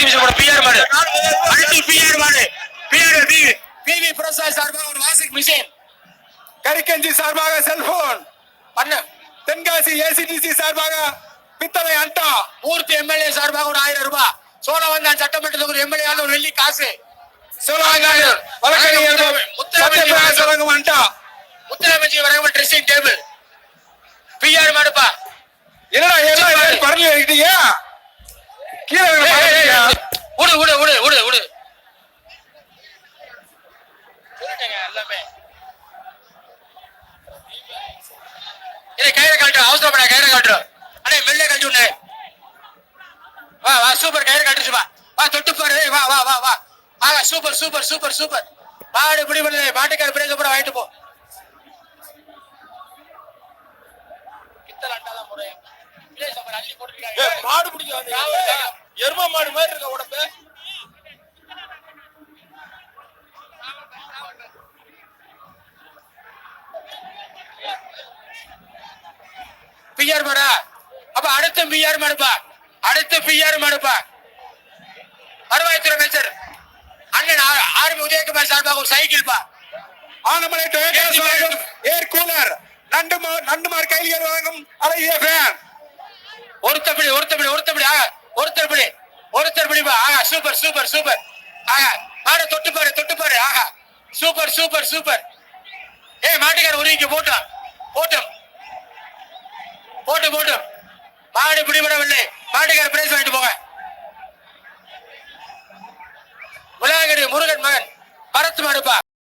Washing machine கூட PR மாடு. அடுத்து பிஆர் மாடு. பிஆர் பிவி பிவி பிரசாத் சார்பாக ஒரு வாஷிங் மிஷின். கரிக்கஞ்சி சார்பாக செல்போன். பண்ண. தென்காசி ஏசிடிசி சார்பாக பித்தளை அண்டா. மூர்த்தி எம்எல்ஏ சார்பாக ஒரு ஆயிரம் ரூபாய். சோழவந்தான் சட்டமன்றத்துக்கு ஒரு எம்எல்ஏ ஒரு வெள்ளி காசு. சிவகாங்கி வழக்கறிஞர் சத்யபிரகாஷ் வழங்கும் அண்டா. முத்தரமைச்சி வழங்கும் ட்ரெஸ்ஸிங் டேபிள் பிஆர் மாடுப்பா. என்னடா எல்லாம் பரல இருக்கீங்க? கீழே விடு விடு விடு விடு விடு சொல்லிட்டேங்க எல்லாமே இதை கயிறை கழட்டு அவசரப்பட கயிறை கழட்டு அண்ணே மெல்ல கழட்டி விடு. வா வா சூப்பர் கயிறை கழட்டுச்சு வா. வா தொட்டு பாரு வா வா வா வா. ஆ சூப்பர் சூப்பர் சூப்பர் சூப்பர் மாடு இப்படி பண்ணு மாட்டுக்கார பிரேச கூட வாங்கிட்டு போ. மாடு பிடிக்க எரும மாடு மாதிரி இருக்க உடம்பு. பிஆர் மாடா? அப்ப அடுத்த பிஆர் மாடுப்பா. அடுத்த பிஆர் மாடுப்பா. வருவாய்த்துறை அமைச்சர். அண்ணன் ஆர்- ஆர்பி உதயகுமார் சார்பாக ஒரு சைக்கிள் பா ஆனமலை டொயோட்டா ஏர் கூலர் நண்டு மா- நண்டுமார் கைலியர் வழங்கும் அழகிய ஃபேன் ஒருத்தப்படி ஒருத்தப்படி ஒருத்தப்படி ஆக ஒருத்தர்படி ஒருத்தர்படி பா ஆகா சூப்பர் சூப்பர் சூப்பர். ஆகா பாட தொட்டு பாரு தொட்டு பாரு ஆகா சூப்பர் சூப்பர் சூப்பர். ஏய் மாட்டுக்கார உருவிக்கு போட்டோம் போட்டோம் போட்டு. போட்டு மாடு பிடிபடவில்லை. மாட்டுக்கார பிரைஸ் வாங்கிட்டு போங்க. உலகடி முருகன் மகன். பரத்து மாடுப்பா.